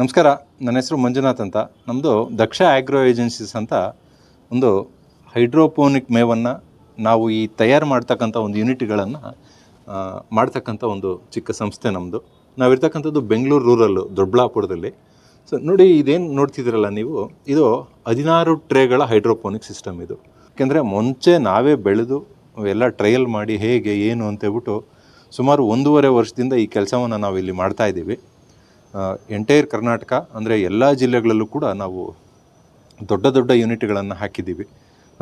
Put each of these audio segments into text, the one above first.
ನಮಸ್ಕಾರ, ನನ್ನ ಹೆಸರು ಮಂಜುನಾಥ್ ಅಂತ. ನಮ್ಮದು ದಕ್ಷ ಆಗ್ರೋ ಏಜೆನ್ಸೀಸ್ ಅಂತ ಒಂದು ಹೈಡ್ರೋಪೋನಿಕ್ ಮೇವನ್ನು ನಾವು ಈ ತಯಾರು ಮಾಡ್ತಕ್ಕಂಥ ಒಂದು ಯೂನಿಟ್ಗಳನ್ನು ಮಾಡ್ತಕ್ಕಂಥ ಒಂದು ಚಿಕ್ಕ ಸಂಸ್ಥೆ ನಮ್ಮದು ನಾವಿರ್ತಕ್ಕಂಥದ್ದು ಬೆಂಗಳೂರು ರೂರಲ್ಲು ದೊಡ್ಡಬಳ್ಳಾಪುರದಲ್ಲಿ ಸೊ ನೋಡಿ ಇದೇನು ನೋಡ್ತಿದ್ದೀರಲ್ಲ ನೀವು, ಇದು ಹದಿನಾರು ಟ್ರೇಗಳ ಹೈಡ್ರೋಪೋನಿಕ್ ಸಿಸ್ಟಮ್ ಇದು. ಯಾಕೆಂದರೆ ಮುಂಚೆ ನಾವೇ ಬೆಳೆದು, ಎಲ್ಲ ಟ್ರಯಲ್ ಮಾಡಿ ಹೇಗೆ, ಏನು ಅಂತೇಳ್ಬಿಟ್ಟು ಸುಮಾರು ಒಂದೂವರೆ ವರ್ಷದಿಂದ ಈ ಕೆಲಸವನ್ನು ನಾವು ಇಲ್ಲಿ ಮಾಡ್ತಾ ಇದ್ದೀವಿ. ಎಂಟೈರ್ ಕರ್ನಾಟಕ ಅಂದರೆ ಎಲ್ಲ ಜಿಲ್ಲೆಗಳಲ್ಲೂ ಕೂಡ ನಾವು ದೊಡ್ಡ ದೊಡ್ಡ ಯೂನಿಟ್ಗಳನ್ನು ಹಾಕಿದ್ದೀವಿ.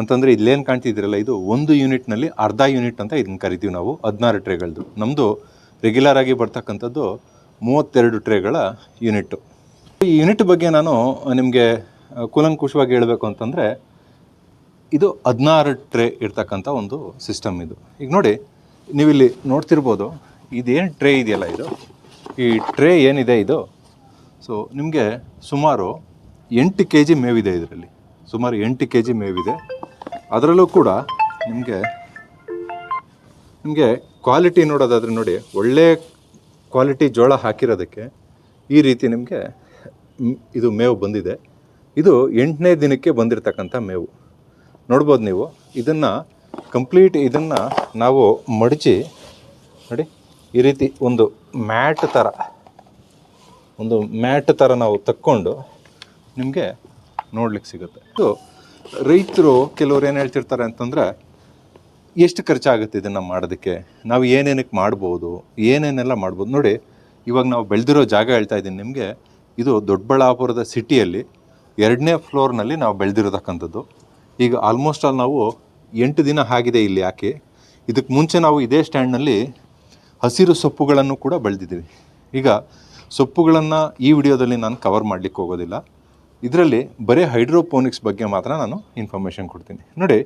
ಅಂತಂದರೆ ಇಲ್ಲೇನು ಕಾಣ್ತಿದ್ದೀರಲ್ಲ, ಇದು ಒಂದು ಯೂನಿಟ್ನಲ್ಲಿ ಅರ್ಧ ಯೂನಿಟ್ ಅಂತ ಇದನ್ನು ಕರಿತೀವಿ ನಾವು, ಹದಿನಾರು ಟ್ರೇಗಳದ್ದು ನಮ್ಮದು ರೆಗ್ಯುಲರ್ ಆಗಿ ಬರ್ತಕ್ಕಂಥದ್ದು ಮೂವತ್ತೆರಡು ಟ್ರೇಗಳ ಯೂನಿಟ್ಟು. ಈ ಯೂನಿಟ್ ಬಗ್ಗೆ ನಾನು ನಿಮಗೆ ಕೂಲಂಕುಷವಾಗಿ ಹೇಳಬೇಕು ಅಂತಂದರೆ, ಇದು ಹದಿನಾರು ಟ್ರೇ ಇರ್ತಕ್ಕಂಥ ಒಂದು ಸಿಸ್ಟಮ್ ಇದು. ಈಗ ನೋಡಿ, ನೀವಿಲ್ಲಿ ನೋಡ್ತಿರ್ಬೋದು, ಇದೇನು ಟ್ರೇ ಇದೆಯಲ್ಲ ಇದು? ಈ ಟ್ರೇ ಏನಿದೆ ಇದು? ಸೊ ನಿಮಗೆ ಸುಮಾರು ಎಂಟು ಕೆ ಜಿ ಮೇವಿದೆ ಇದರಲ್ಲಿ. ಸುಮಾರು ಎಂಟು ಕೆ ಜಿ ಮೇವಿದೆ. ಅದರಲ್ಲೂ ಕೂಡ ನಿಮಗೆ ನಿಮಗೆ ಕ್ವಾಲಿಟಿ ನೋಡೋದಾದರೆ ನೋಡಿ, ಒಳ್ಳೆ ಕ್ವಾಲಿಟಿ ಜೋಳ ಹಾಕಿರೋದಕ್ಕೆ ಈ ರೀತಿ ನಿಮಗೆ ಇದು ಮೇವು ಬಂದಿದೆ. ಇದು ಎಂಟನೇ ದಿನಕ್ಕೆ ಬಂದಿರತಕ್ಕಂಥ ಮೇವು. ನೋಡ್ಬೋದು ನೀವು, ಇದನ್ನು ಕಂಪ್ಲೀಟ್ ಇದನ್ನು ನಾವು ಮಡಚಿ, ನೋಡಿ ಈ ರೀತಿ ಒಂದು ಮ್ಯಾಟ್ ಥರ ಒಂದು ಮ್ಯಾಟ್ ಥರ ನಾವು ತಕ್ಕೊಂಡು ನಿಮಗೆ ನೋಡ್ಲಿಕ್ಕೆ ಸಿಗುತ್ತೆ. ಇದು ರೈತರು ಕೆಲವ್ರು ಏನು ಹೇಳ್ತಿರ್ತಾರೆ ಅಂತಂದರೆ, ಎಷ್ಟು ಖರ್ಚಾಗುತ್ತೆ ಇದನ್ನು ಮಾಡೋದಕ್ಕೆ? ನಾವು ಏನೇನಕ್ಕೆ ಮಾಡ್ಬೋದು? ಏನೇನೆಲ್ಲ ಮಾಡ್ಬೋದು? ನೋಡಿ, ಇವಾಗ ನಾವು ಬೆಳೆದಿರೋ ಜಾಗ ಹೇಳ್ತಾ ಇದ್ದೀನಿ ನಿಮಗೆ. ಇದು ದೊಡ್ಡಬಳ್ಳಾಪುರದ ಸಿಟಿಯಲ್ಲಿ ಎರಡನೇ ಫ್ಲೋರ್ನಲ್ಲಿ ನಾವು ಬೆಳೆದಿರತಕ್ಕಂಥದ್ದು. ಈಗ ಆಲ್ಮೋಸ್ಟ್ ಆಲ್ ನಾವು ಎಂಟು ದಿನ ಆಗಿದೆ ಇಲ್ಲಿ ಯಾಕೆ? ಇದಕ್ಕೆ ಮುಂಚೆ ನಾವು ಇದೇ ಸ್ಟ್ಯಾಂಡ್ನಲ್ಲಿ ಹಸಿರು ಸೊಪ್ಪುಗಳನ್ನು ಕೂಡ ಬೆಳೆದಿದ್ದೀವಿ. ಈಗ ಸೊಪ್ಪುಗಳನ್ನು ಈ ವಿಡಿಯೋದಲ್ಲಿ ನಾನು ಕವರ್ ಮಾಡಲಿಕ್ಕೆ ಹೋಗೋದಿಲ್ಲ. ಇದರಲ್ಲಿ ಬರೀ ಹೈಡ್ರೋಪೋನಿಕ್ಸ್ ಬಗ್ಗೆ ಮಾತ್ರ ನಾನು ಇನ್ಫಾರ್ಮೇಷನ್ ಕೊಡ್ತೀನಿ. ನೋಡಿ,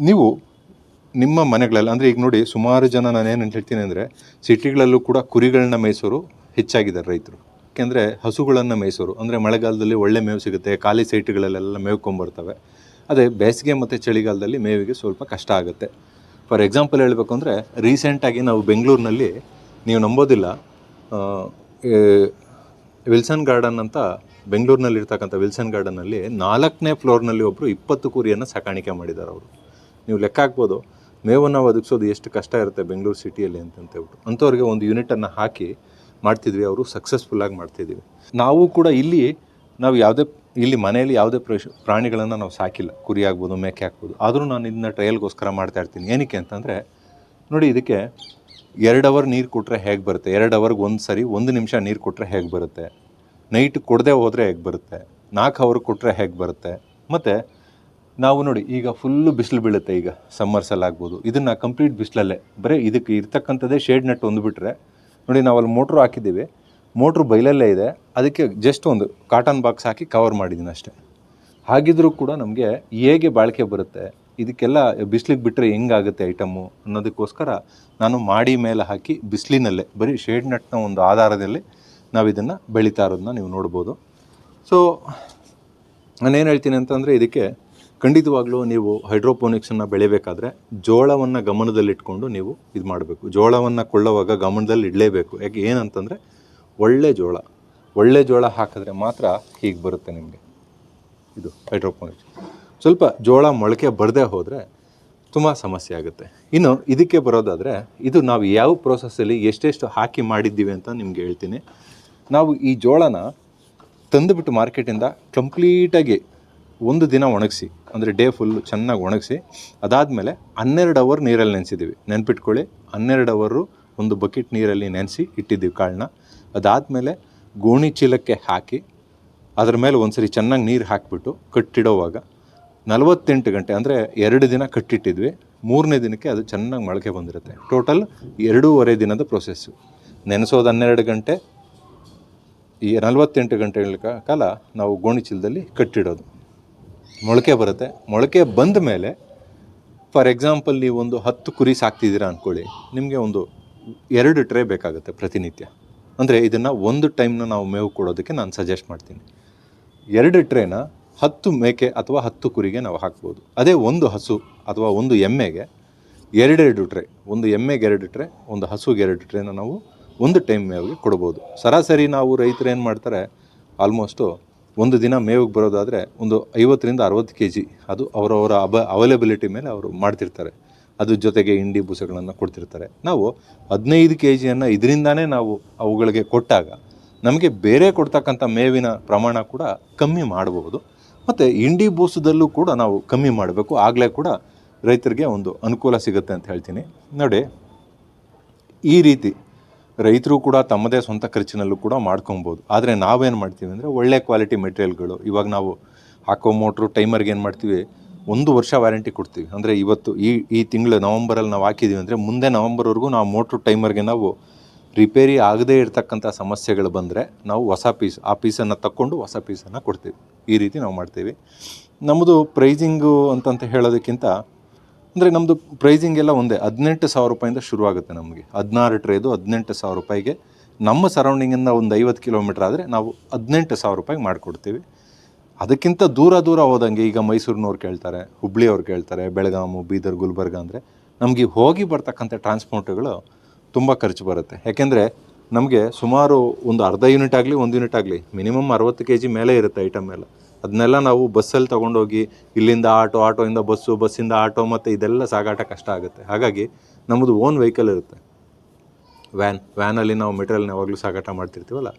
ನೀವು ನಿಮ್ಮ ಮನೆಗಳಲ್ಲಿ, ಅಂದರೆ ಈಗ ನೋಡಿ ಸುಮಾರು ಜನ ನಾನೇನು ಹೇಳ್ತೀನಿ ಅಂದರೆ ಸಿಟಿಗಳಲ್ಲೂ ಕೂಡ ಕುರಿಗಳನ್ನ ಮೇಯಿಸೋರು ಹೆಚ್ಚಾಗಿದ್ದಾರೆ ರೈತರು. ಯಾಕೆಂದರೆ ಹಸುಗಳನ್ನು ಮೇಯಿಸೋರು, ಅಂದರೆ ಮಳೆಗಾಲದಲ್ಲಿ ಒಳ್ಳೆ ಮೇವು ಸಿಗುತ್ತೆ, ಖಾಲಿ ಸೈಟ್ಗಳಲ್ಲೆಲ್ಲ ಮೇವ್ಕೊಂಬರ್ತವೆ ಅದೇ ಬೇಸಿಗೆ ಮತ್ತು ಚಳಿಗಾಲದಲ್ಲಿ ಮೇವಿಗೆ ಸ್ವಲ್ಪ ಕಷ್ಟ ಆಗುತ್ತೆ. ಫಾರ್ ಎಕ್ಸಾಂಪಲ್ ಹೇಳಬೇಕು ಅಂದರೆ ರೀಸೆಂಟಾಗಿ ನಾವು ಬೆಂಗಳೂರಿನಲ್ಲಿ ನೀವು ನಂಬೋದಿಲ್ಲ ವಿಲ್ಸನ್ ಗಾರ್ಡನ್ ಅಂತ ಬೆಂಗಳೂರಿನಲ್ಲಿ ಇರ್ತಕ್ಕಂಥ ವಿಲ್ಸನ್ ಗಾರ್ಡನ್ನಲ್ಲಿ ನಾಲ್ಕನೇ ಫ್ಲೋರ್ನಲ್ಲಿ ಒಬ್ಬರು ಇಪ್ಪತ್ತು ಕುರಿಯನ್ನು ಸಾಕಾಣಿಕೆ ಮಾಡಿದ್ದಾರೆ ಅವರು. ನೀವು ಲೆಕ್ಕ ಹಾಕ್ಬೋದು, ಮೇವನ್ನು ಒದಗಿಸೋದು ಎಷ್ಟು ಕಷ್ಟ ಇರುತ್ತೆ ಬೆಂಗಳೂರು ಸಿಟಿಯಲ್ಲಿ ಅಂತ ಹೇಳ್ಬಿಟ್ಟು. ಅಂಥವ್ರಿಗೆ ಒಂದು ಯೂನಿಟನ್ನು ಹಾಕಿ ಮಾಡ್ತಿದ್ವಿ, ಅವರು ಸಕ್ಸಸ್ಫುಲ್ಲಾಗಿ ಮಾಡ್ತಿದ್ವಿ ನಾವು ಕೂಡ ಇಲ್ಲಿ, ನಾವು ಯಾವುದೇ ಇಲ್ಲಿ ಮನೆಯಲ್ಲಿ ಯಾವುದೇ ಪ್ರಶ್, ಪ್ರಾಣಿಗಳನ್ನು ನಾವು ಸಾಕಿಲ್ಲ. ಕುರಿ ಆಗ್ಬೋದು, ಮೇಕೆ ಆಗ್ಬೋದು. ಆದರೂ ನಾನು ಇದನ್ನ ಟ್ರಯಲ್ಗೋಸ್ಕರ ಮಾಡ್ತಾ ಇರ್ತೀನಿ. ಏನಕ್ಕೆ ಅಂತಂದರೆ, ನೋಡಿ ಇದಕ್ಕೆ ಎರಡು ಅವರ್ ನೀರು ಕೊಟ್ಟರೆ ಹೇಗೆ ಬರುತ್ತೆ? ಎರಡು ಅವರ್ಗೆ ಒಂದು ಸರಿ ಒಂದು ನಿಮಿಷ ನೀರು ಕೊಟ್ಟರೆ ಹೇಗೆ ಬರುತ್ತೆ? ನೈಟ್ ಕೊಡದೆ ಹೋದರೆ ಹೇಗೆ ಬರುತ್ತೆ? ನಾಲ್ಕು ಅವರ್ ಕೊಟ್ಟರೆ ಹೇಗೆ ಬರುತ್ತೆ? ಮತ್ತು ನಾವು ನೋಡಿ, ಈಗ ಫುಲ್ಲು ಬಿಸಿಲು ಬೀಳುತ್ತೆ ಈಗ. ಸಮ್ಮರ್ಸಲ್ಲಿ ಆಗ್ಬೋದು. ಇದನ್ನು ಕಂಪ್ಲೀಟ್ ಬಿಸಿಲಲ್ಲೇ. ಬರೀ ಇದಕ್ಕೆ ಇರ್ತಕ್ಕಂಥದ್ದೇ ಶೇಡ್ ನೆಟ್ ಒಂದು ಬಿಟ್ಟರೆ ನೋಡಿ ನಾವು ಅಲ್ಲಿ ಮೋಟ್ರು ಹಾಕಿದ್ದೀವಿ. ಮೋಟ್ರು ಬೈಲಲ್ಲೇ ಇದೆ. ಅದಕ್ಕೆ ಜಸ್ಟ್ ಒಂದು ಕಾಟನ್ ಬಾಕ್ಸ್ ಹಾಕಿ ಕವರ್ ಮಾಡಿದ್ದೀನಿ ಅಷ್ಟೇ. ಹಾಗಿದ್ರೂ ಕೂಡ ನಮಗೆ ಹೇಗೆ ಬಾಳಿಕೆ ಬರುತ್ತೆ, ಇದಕ್ಕೆಲ್ಲ ಬಿಸಿಲಿಗೆ ಬಿಟ್ಟರೆ ಹೆಂಗಾಗುತ್ತೆ ಐಟಮ್ಮು ಅನ್ನೋದಕ್ಕೋಸ್ಕರ ನಾನು ಮಾಡಿ ಮೇಲೆ ಹಾಕಿ ಬಿಸಿಲಿನಲ್ಲೇ, ಬರೀ ಶೇಡ್ ನಟ್ನ ಒಂದು ಆಧಾರದಲ್ಲಿ ನಾವು ಇದನ್ನು ಬೆಳೀತಾ ಇರೋದನ್ನ ನೀವು ನೋಡ್ಬೋದು. ಸೊ ನಾನೇನು ಹೇಳ್ತೀನಿ ಅಂತಂದರೆ ಇದಕ್ಕೆ ಖಂಡಿತವಾಗ್ಲೂ ನೀವು ಹೈಡ್ರೋಪೋನಿಕ್ಸನ್ನು ಬೆಳಿಬೇಕಾದ್ರೆ ಜೋಳವನ್ನು ಗಮನದಲ್ಲಿಟ್ಕೊಂಡು ನೀವು ಇದು ಮಾಡಬೇಕು. ಜೋಳವನ್ನು ಕೊಳ್ಳುವಾಗ ಗಮನದಲ್ಲಿ ಇಡಲೇಬೇಕು ಯಾಕೆ ಏನಂತಂದರೆ ಒಳ್ಳೆ ಜೋಳ ಒಳ್ಳೆ ಜೋಳ ಹಾಕಿದ್ರೆ ಮಾತ್ರ ಹೀಗೆ ಬರುತ್ತೆ ನಿಮಗೆ. ಇದು ಹೈಡ್ರೋಪೋನಿಕ್ಸ್ ಸ್ವಲ್ಪ ಜೋಳ ಮೊಳಕೆ ಬರದೇ ಹೋದರೆ ತುಂಬ ಸಮಸ್ಯೆ ಆಗುತ್ತೆ. ಇನ್ನು ಇದಕ್ಕೆ ಬರೋದಾದರೆ ಇದು ನಾವು ಯಾವ ಪ್ರೋಸೆಸ್ಸಲ್ಲಿ ಎಷ್ಟೆಷ್ಟು ಹಾಕಿ ಮಾಡಿದ್ದೀವಿ ಅಂತ ನಿಮ್ಗೆ ಹೇಳ್ತೀನಿ. ನಾವು ಈ ಜೋಳನ ತಂದುಬಿಟ್ಟು ಮಾರ್ಕೆಟಿಂದ ಕಂಪ್ಲೀಟಾಗಿ ಒಂದು ದಿನ ಒಣಗಿಸಿ, ಅಂದರೆ ಡೇ ಫುಲ್ಲು ಚೆನ್ನಾಗಿ ಒಣಗಿಸಿ, ಅದಾದಮೇಲೆ ಹನ್ನೆರಡು ಅವರ್ ನೀರಲ್ಲಿ ನೆನೆಸಿದ್ದೀವಿ ನೆನ್ಪಿಟ್ಕೊಳ್ಳಿ, ಹನ್ನೆರಡು ಅವರು ಒಂದು ಬಕೆಟ್ ನೀರಲ್ಲಿ ನೆನೆಸಿ ಇಟ್ಟಿದ್ದೀವಿ ಕಾಳನ್ನ. ಅದಾದಮೇಲೆ ಗೋಣಿ ಚೀಲಕ್ಕೆ ಹಾಕಿ ಅದ್ರ ಮೇಲೆ ಒಂದ್ಸರಿ ಚೆನ್ನಾಗಿ ನೀರು ಹಾಕಿಬಿಟ್ಟು ಕಟ್ಟಿಡೋವಾಗ ನಲವತ್ತೆಂಟು ಗಂಟೆ, ಅಂದರೆ ಎರಡು ದಿನ ಕಟ್ಟಿಟ್ಟಿದ್ವಿ. ಮೂರನೇ ದಿನಕ್ಕೆ ಅದು ಚೆನ್ನಾಗಿ ಮೊಳಕೆ ಬಂದಿರುತ್ತೆ. ಟೋಟಲ್ ಎರಡೂವರೆ ದಿನದ ಪ್ರೊಸೆಸ್ಸು ನೆನೆಸೋದು ಹನ್ನೆರಡು ಗಂಟೆ. ಈ ನಲವತ್ತೆಂಟು ಗಂಟೆಗಳ ಕಾಲ ನಾವು ಗೋಣಿ ಚೀಲದಲ್ಲಿ ಕಟ್ಟಿಡೋದು. ಮೊಳಕೆ ಬರುತ್ತೆ. ಮೊಳಕೆ ಬಂದ ಮೇಲೆ ಫಾರ್ ಎಕ್ಸಾಂಪಲ್ ನೀವು ಒಂದು ಹತ್ತು ಕುರಿ ಸಾಕ್ತಿದ್ದೀರಾ ಅಂದ್ಕೊಳ್ಳಿ ನಿಮಗೆ ಒಂದು ಎರಡು ಟ್ರೇ ಬೇಕಾಗುತ್ತೆ ಪ್ರತಿನಿತ್ಯ. ಅಂದರೆ ಇದನ್ನು ಒಂದು ಟೈಮ್ನ ನಾವು ಮೇವು ಕೊಡೋದಕ್ಕೆ ನಾನು ಸಜೆಸ್ಟ್ ಮಾಡ್ತೀನಿ. ಎರಡು ಟ್ರೇನ ಹತ್ತು ಮೇಕೆ ಅಥವಾ ಹತ್ತು ಕುರಿಗೆ ನಾವು ಹಾಕ್ಬೋದು. ಅದೇ ಒಂದು ಹಸು ಅಥವಾ ಒಂದು ಎಮ್ಮೆಗೆ ಎರಡೆರಡು ಟ್ರೇ ಒಂದು ಎಮ್ಮೆಗೆ ಎರಡು ಟ್ರೇ ಒಂದು ಹಸುಗೆ ಎರಡು ಟ್ರೇನ ನಾವು ಒಂದು ಟೈಮ್ ಮೇವಿಗೆ ಕೊಡ್ಬೋದು. ಸರಾಸರಿ ನಾವು ರೈತರು ಏನು ಮಾಡ್ತಾರೆ ಆಲ್ಮೋಸ್ಟು ಒಂದು ದಿನ ಮೇವಿಗೆ ಬರೋದಾದರೆ ಒಂದು ಐವತ್ತರಿಂದ ಅರವತ್ತು ಕೆ ಜಿ ಅದು ಅವರವರ ಅಬ ಅವೈಲಬಿಲಿಟಿ ಮೇಲೆ ಅವರು ಮಾಡ್ತಿರ್ತಾರೆ. ಅದ್ರ ಜೊತೆಗೆ ಇಂಡಿ ಬೂಸಗಳನ್ನು ಕೊಡ್ತಿರ್ತಾರೆ. ನಾವು ಹದಿನೈದು ಕೆ ಜಿಯನ್ನು ಇದರಿಂದಾನೇ ನಾವು ಅವುಗಳಿಗೆ ಕೊಟ್ಟಾಗ ನಮಗೆ ಬೇರೆ ಕೊಡ್ತಕ್ಕಂಥ ಮೇವಿನ ಪ್ರಮಾಣ ಕೂಡ ಕಮ್ಮಿ ಮಾಡಬಹುದು ಮತ್ತು ಇಂಡಿ ಬೂಸದಲ್ಲೂ ಕೂಡ ನಾವು ಕಮ್ಮಿ ಮಾಡಬೇಕು. ಆಗಲೇ ಕೂಡ ರೈತರಿಗೆ ಒಂದು ಅನುಕೂಲ ಸಿಗುತ್ತೆ ಅಂತ ಹೇಳ್ತೀನಿ. ನೋಡಿ, ಈ ರೀತಿ ರೈತರು ಕೂಡ ತಮ್ಮದೇ ಸ್ವಂತ ಖರ್ಚಿನಲ್ಲೂ ಕೂಡ ಮಾಡ್ಕೊಬೋದು. ಆದರೆ ನಾವೇನು ಮಾಡ್ತೀವಿ ಅಂದರೆ ಒಳ್ಳೆ ಕ್ವಾಲಿಟಿ ಮೆಟೀರಿಯಲ್ಗಳು ಇವಾಗ ನಾವು ಹಾಕೋ ಮೋಟ್ರು ಟೈಮರ್ಗೆ ಏನು ಮಾಡ್ತೀವಿ? ಒಂದು ವರ್ಷ ವ್ಯಾರಂಟಿ ಕೊಡ್ತೀವಿ. ಅಂದರೆ ಇವತ್ತು ಈ ಈ ತಿಂಗಳು ನವಂಬರಲ್ಲಿ ನಾವು ಹಾಕಿದ್ದೀವಿ ಅಂದರೆ ಮುಂದೆ ನವಂಬರ್ವರೆಗೂ ನಾವು ಮೋಟ್ರ್ ಟೈಮರ್ಗೆ ನಾವು ರಿಪೇರಿ ಆಗದೇ ಇರತಕ್ಕಂಥ ಸಮಸ್ಯೆಗಳು ಬಂದರೆ ನಾವು ಹೊಸ ಪೀಸ್ ಆ ಪೀಸನ್ನು ತಕ್ಕೊಂಡು ಹೊಸ ಪೀಸನ್ನು ಕೊಡ್ತೀವಿ. ಈ ರೀತಿ ನಾವು ಮಾಡ್ತೀವಿ. ನಮ್ಮದು ಪ್ರೈಸಿಂಗು ಅಂತಂತ ಹೇಳೋದಕ್ಕಿಂತ, ಅಂದರೆ ನಮ್ಮದು ಪ್ರೈಸಿಂಗ್ ಎಲ್ಲ ಒಂದೇ, ಹದಿನೆಂಟು ಸಾವಿರ ರೂಪಾಯಿಂದ ಶುರುವಾಗುತ್ತೆ ನಮಗೆ. ಹದಿನಾರು ಟ್ರೇದು ಹದಿನೆಂಟು ಸಾವಿರ ರೂಪಾಯಿಗೆ ನಮ್ಮ ಸರೌಂಡಿಂಗಿಂದ ಒಂದು ಐವತ್ತು ಕಿಲೋಮೀಟ್ರ್ ಆದರೆ ನಾವು ಹದಿನೆಂಟು ಸಾವಿರ ರೂಪಾಯಿಗೆ ಮಾಡಿಕೊಡ್ತೀವಿ. ಅದಕ್ಕಿಂತ ದೂರ ದೂರ ಹೋದಂಗೆ ಈಗ ಮೈಸೂರಿನವ್ರು ಕೇಳ್ತಾರೆ, ಹುಬ್ಳಿಯವ್ರು ಕೇಳ್ತಾರೆ, ಬೆಳಗಾಮು, ಬೀದರ್, ಗುಲ್ಬರ್ಗ ಅಂದರೆ ನಮಗೆ ಹೋಗಿ ಬರ್ತಕ್ಕಂಥ ಟ್ರಾನ್ಸ್ಪೋರ್ಟ್ಗಳು ತುಂಬ ಖರ್ಚು ಬರುತ್ತೆ. ಯಾಕೆಂದರೆ ನಮಗೆ ಸುಮಾರು ಒಂದು ಅರ್ಧ ಯೂನಿಟ್ ಆಗಲಿ, ಒಂದು ಯೂನಿಟ್ ಆಗಲಿ ಮಿನಿಮಮ್ ಅರವತ್ತು ಕೆ ಜಿ ಮೇಲೆ ಇರುತ್ತೆ ಐಟಮ್ ಎಲ್ಲ. ಅದನ್ನೆಲ್ಲ ನಾವು ಬಸ್ಸಲ್ಲಿ ತೊಗೊಂಡೋಗಿ ಇಲ್ಲಿಂದ ಆಟೋ, ಆಟೋಯಿಂದ ಬಸ್ಸು ಬಸ್ಸಿಂದ ಆಟೋ ಮತ್ತು ಇದೆಲ್ಲ ಸಾಗಾಟ ಕಷ್ಟ ಆಗುತ್ತೆ. ಹಾಗಾಗಿ ನಮ್ಮದು ಓನ್ ವೆಹಿಕಲ್ ಇರುತ್ತೆ. ವ್ಯಾನ್ ವ್ಯಾನಲ್ಲಿ ನಾವು ಮೆಟೀರಿಯಲ್ನ ಯಾವಾಗಲೂ ಸಾಗಾಟ ಮಾಡ್ತಿರ್ತೀವಲ್ಲ?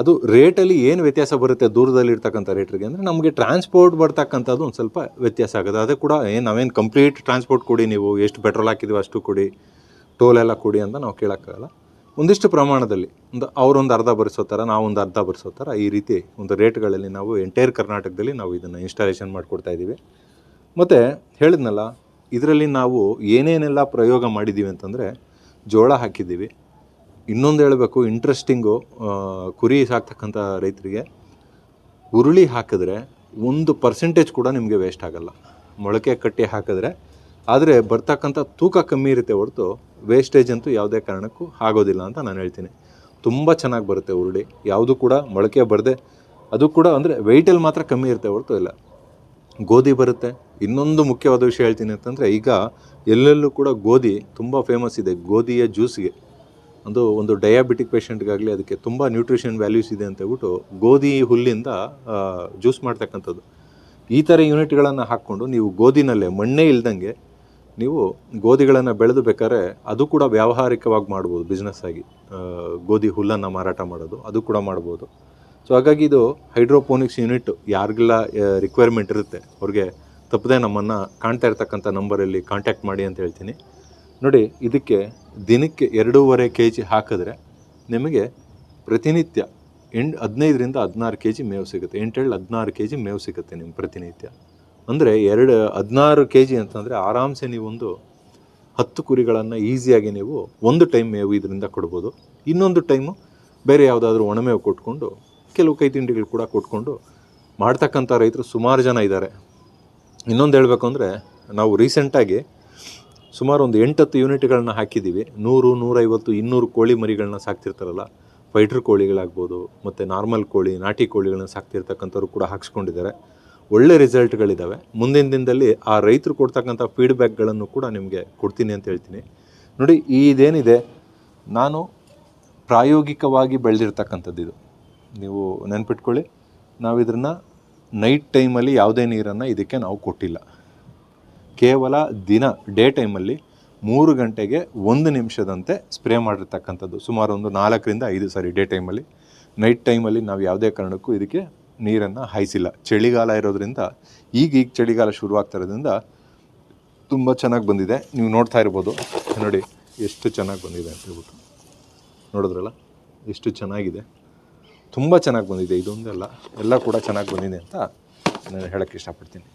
ಅದು ರೇಟಲ್ಲಿ ಏನು ವ್ಯತ್ಯಾಸ ಬರುತ್ತೆ ದೂರದಲ್ಲಿ ಇರ್ತಕ್ಕಂಥ ರೇಟ್ರಿಗೆ ಅಂದರೆ ನಮಗೆ ಟ್ರಾನ್ಸ್ಪೋರ್ಟ್ ಬರ್ತಕ್ಕಂಥದ್ದು ಒಂದು ಸ್ವಲ್ಪ ವ್ಯತ್ಯಾಸ ಆಗುತ್ತೆ. ಅದೇ ಕೂಡ ಏನು ನಾವೇನು ಕಂಪ್ಲೀಟ್ ಟ್ರಾನ್ಸ್ಪೋರ್ಟ್ ಕೊಡಿ ನೀವು, ಎಷ್ಟು ಪೆಟ್ರೋಲ್ ಹಾಕಿದ್ದೀವಿ ಅಷ್ಟು ಕೊಡಿ ಟೋಲ್ ಎಲ್ಲ ಕೊಡಿ ಅಂತ ನಾವು ಕೇಳೋಕ್ಕಾಗಲ್ಲ. ಒಂದಿಷ್ಟು ಪ್ರಮಾಣದಲ್ಲಿ ಒಂದು ಅವರೊಂದು ಅರ್ಧ ಭರಿಸೋ ಥರ, ನಾವೊಂದು ಅರ್ಧ ಭರಿಸೋ ಥರ ಈ ರೀತಿ ಒಂದು ರೇಟ್ಗಳಲ್ಲಿ ನಾವು ಎಂಟೈರ್ ಕರ್ನಾಟಕದಲ್ಲಿ ನಾವು ಇದನ್ನು ಇನ್ಸ್ಟಾಲೇಷನ್ ಮಾಡಿಕೊಡ್ತಾ ಇದ್ದೀವಿ. ಮತ್ತು ಹೇಳಿದ್ನಲ್ಲ, ಇದರಲ್ಲಿ ನಾವು ಏನೇನೆಲ್ಲ ಪ್ರಯೋಗ ಮಾಡಿದ್ದೀವಿ ಅಂತಂದರೆ ಜೋಳ ಹಾಕಿದ್ದೀವಿ ಇನ್ನೊಂದು ಹೇಳಬೇಕು ಇಂಟ್ರೆಸ್ಟಿಂಗು ಕುರಿ ಸಾಕ್ತಕ್ಕಂಥ ರೈತರಿಗೆ ಉರುಳಿ ಹಾಕಿದ್ರೆ ಒಂದು ಪರ್ಸೆಂಟೇಜ್ ಕೂಡ ನಿಮಗೆ ವೇಸ್ಟ್ ಆಗಲ್ಲ. ಮೊಳಕೆ ಕಟ್ಟಿ ಹಾಕಿದ್ರೆ, ಆದರೆ ಬರ್ತಕ್ಕಂಥ ತೂಕ ಕಮ್ಮಿ ಇರುತ್ತೆ ಹೊರತು ವೇಸ್ಟೇಜ್ ಅಂತೂ ಯಾವುದೇ ಕಾರಣಕ್ಕೂ ಆಗೋದಿಲ್ಲ ಅಂತ ನಾನು ಹೇಳ್ತೀನಿ. ತುಂಬ ಚೆನ್ನಾಗಿ ಬರುತ್ತೆ ಉರುಳಿ. ಯಾವುದು ಕೂಡ ಮೊಳಕೆ ಬರದೆ, ಅದು ಕೂಡ ಅಂದರೆ ವೆಯ್ಟಲ್ಲಿ ಮಾತ್ರ ಕಮ್ಮಿ ಇರುತ್ತೆ ಹೊರತು ಇಲ್ಲ. ಗೋಧಿ ಬರುತ್ತೆ. ಇನ್ನೊಂದು ಮುಖ್ಯವಾದ ವಿಷಯ ಹೇಳ್ತೀನಿ ಅಂತಂದರೆ ಈಗ ಎಲ್ಲೆಲ್ಲೂ ಕೂಡ ಗೋಧಿ ತುಂಬ ಫೇಮಸ್ ಇದೆ, ಗೋಧಿಯ ಜ್ಯೂಸ್ಗೆ ಒಂದು ಒಂದು ಡಯಾಬಿಟಿಕ್ ಪೇಷಂಟ್ಗಾಗಲಿ ಅದಕ್ಕೆ ತುಂಬ ನ್ಯೂಟ್ರಿಷನ್ ವ್ಯಾಲ್ಯೂಸ್ ಇದೆ ಅಂತ ಹೇಳ್ಬಿಟ್ಟು ಗೋಧಿ ಹುಲ್ಲಿಂದ ಜ್ಯೂಸ್ ಮಾಡ್ತಕ್ಕಂಥದ್ದು. ಈ ಥರ ಯೂನಿಟ್ಗಳನ್ನು ಹಾಕ್ಕೊಂಡು ನೀವು ಗೋಧಿನಲ್ಲೇ ಮಣ್ಣೇ ಇಲ್ದಂಗೆ ನೀವು ಗೋಧಿಗಳನ್ನು ಬೆಳೆದು ಬೇಕಾದ್ರೆ ಅದು ಕೂಡ ವ್ಯಾವಹಾರಿಕವಾಗಿ ಮಾಡ್ಬೋದು ಬಿಸ್ನೆಸ್ ಆಗಿ. ಗೋಧಿ ಹುಲ್ಲನ್ನು ಮಾರಾಟ ಮಾಡೋದು ಅದು ಕೂಡ ಮಾಡ್ಬೋದು. ಸೊ ಹಾಗಾಗಿ ಇದು ಹೈಡ್ರೋಪೋನಿಕ್ಸ್ ಯೂನಿಟ್ ಯಾರಿಗೆಲ್ಲ ರಿಕ್ವೈರ್ಮೆಂಟ್ ಇರುತ್ತೆ ಅವ್ರಿಗೆ ತಪ್ಪದೆ ನಮ್ಮನ್ನು ಕಾಣ್ತಾ ಇರ್ತಕ್ಕಂಥ ನಂಬರಲ್ಲಿ ಕಾಂಟ್ಯಾಕ್ಟ್ ಮಾಡಿ ಅಂತ ಹೇಳ್ತೀನಿ. ನೋಡಿ, ಇದಕ್ಕೆ ದಿನಕ್ಕೆ ಎರಡೂವರೆ ಕೆ ಜಿ ಹಾಕಿದ್ರೆ ನಿಮಗೆ ಪ್ರತಿನಿತ್ಯ ಎಂಟು ಹದಿನೈದರಿಂದ ಹದಿನಾರು ಕೆ ಜಿ ಮೇವು ಸಿಗುತ್ತೆ. ಎಂಟೇಳು ಹದಿನಾರು ಕೆ ಜಿ ಮೇವು ಸಿಗುತ್ತೆ ನಿಮ್ಮ ಪ್ರತಿನಿತ್ಯ. ಅಂದರೆ ಎರಡು ಹದಿನಾರು ಕೆ ಜಿ ಅಂತಂದರೆ ಆರಾಮ್ಸೆ ನೀವೊಂದು ಹತ್ತು ಕುರಿಗಳನ್ನು ಈಸಿಯಾಗಿ ನೀವು ಒಂದು ಟೈಮ್ ಮೇವು ಇದರಿಂದ ಕೊಡ್ಬೋದು. ಇನ್ನೊಂದು ಟೈಮು ಬೇರೆ ಯಾವುದಾದ್ರೂ ಒಣಮೇವು ಕೊಟ್ಕೊಂಡು, ಕೆಲವು ಕೈ ತಿಂಡಿಗಳು ಕೂಡ ಕೊಟ್ಕೊಂಡು ಮಾಡ್ತಕ್ಕಂಥ ರೈತರು ಸುಮಾರು ಜನ ಇದ್ದಾರೆ. ಇನ್ನೊಂದು ಹೇಳಬೇಕು ಅಂದರೆ ನಾವು ರೀಸೆಂಟಾಗಿ ಸುಮಾರು ಒಂದು ಎಂಟತ್ತು ಯೂನಿಟ್ಗಳನ್ನ ಹಾಕಿದ್ದೀವಿ. ನೂರು, ನೂರೈವತ್ತು, ಇನ್ನೂರು ಕೋಳಿ ಮರಿಗಳನ್ನ ಸಾಕ್ತಿರ್ತಾರಲ್ಲ ಫೈಟ್ರ್ ಕೋಳಿಗಳಾಗ್ಬೋದು, ಮತ್ತು ನಾರ್ಮಲ್ ಕೋಳಿ, ನಾಟಿ ಕೋಳಿಗಳನ್ನ ಸಾಕ್ತಿರ್ತಕ್ಕಂಥವ್ರು ಕೂಡ ಹಾಕ್ಸ್ಕೊಂಡಿದ್ದಾರೆ. ಒಳ್ಳೆ ರಿಸಲ್ಟ್ಗಳಿದ್ದಾವೆ ಮುಂದಿನ ದಿನದಲ್ಲಿ ಆ ರೈತರು ಕೊಡ್ತಕ್ಕಂಥ ಫೀಡ್ಬ್ಯಾಕ್ಗಳನ್ನು ಕೂಡ ನಿಮಗೆ ಕೊಡ್ತೀನಿ ಅಂತ ಹೇಳ್ತೀನಿ. ನೋಡಿ, ಇದೇನಿದೆ? ನಾನು ಪ್ರಾಯೋಗಿಕವಾಗಿ ಬೆಳೆದಿರ್ತಕ್ಕಂಥದ್ದು ಇದು. ನೀವು ನೆನ್ಪಿಟ್ಕೊಳ್ಳಿ ನಾವು ಇದನ್ನು ನೈಟ್ ಟೈಮಲ್ಲಿ ಯಾವುದೇ ನೀರನ್ನು ಇದಕ್ಕೆ ನಾವು ಕೊಟ್ಟಿಲ್ಲ. ಕೇವಲ ದಿನ, ಡೇ ಟೈಮಲ್ಲಿ ಮೂರು ಗಂಟೆಗೆ ಒಂದು ನಿಮಿಷದಂತೆ ಸ್ಪ್ರೇ ಮಾಡಿರ್ತಕ್ಕಂಥದ್ದು. ಸುಮಾರು ಒಂದು ನಾಲ್ಕರಿಂದ ಐದು ಸಾರಿ ಡೇ ಟೈಮಲ್ಲಿ. ನೈಟ್ ಟೈಮಲ್ಲಿ ನಾವು ಯಾವುದೇ ಕಾರಣಕ್ಕೂ ಇದಕ್ಕೆ ನೀರನ್ನು ಹಾಯಿಸಿಲ್ಲ. ಚಳಿಗಾಲ ಇರೋದ್ರಿಂದ, ಈಗ ಈಗ ಚಳಿಗಾಲ ಶುರುವಾಗ್ತಾ ಇರೋದ್ರಿಂದ ತುಂಬ ಚೆನ್ನಾಗಿ ಬಂದಿದೆ. ನೀವು ನೋಡ್ತಾ ಇರ್ಬೋದು. ನೋಡಿ, ಎಷ್ಟು ಚೆನ್ನಾಗಿ ಬಂದಿದೆ ಅಂತ ಹೇಳ್ಬಿಟ್ಟು. ನೋಡಿದ್ರಲ್ಲ? ಎಷ್ಟು ಚೆನ್ನಾಗಿದೆ. ತುಂಬ ಚೆನ್ನಾಗಿ ಬಂದಿದೆ. ಇದೊಂದೆಲ್ಲ, ಎಲ್ಲ ಕೂಡ ಚೆನ್ನಾಗಿ ಬಂದಿದೆ ಅಂತ ನಾನು ಹೇಳೋಕ್ಕೆ ಇಷ್ಟಪಡ್ತೀನಿ.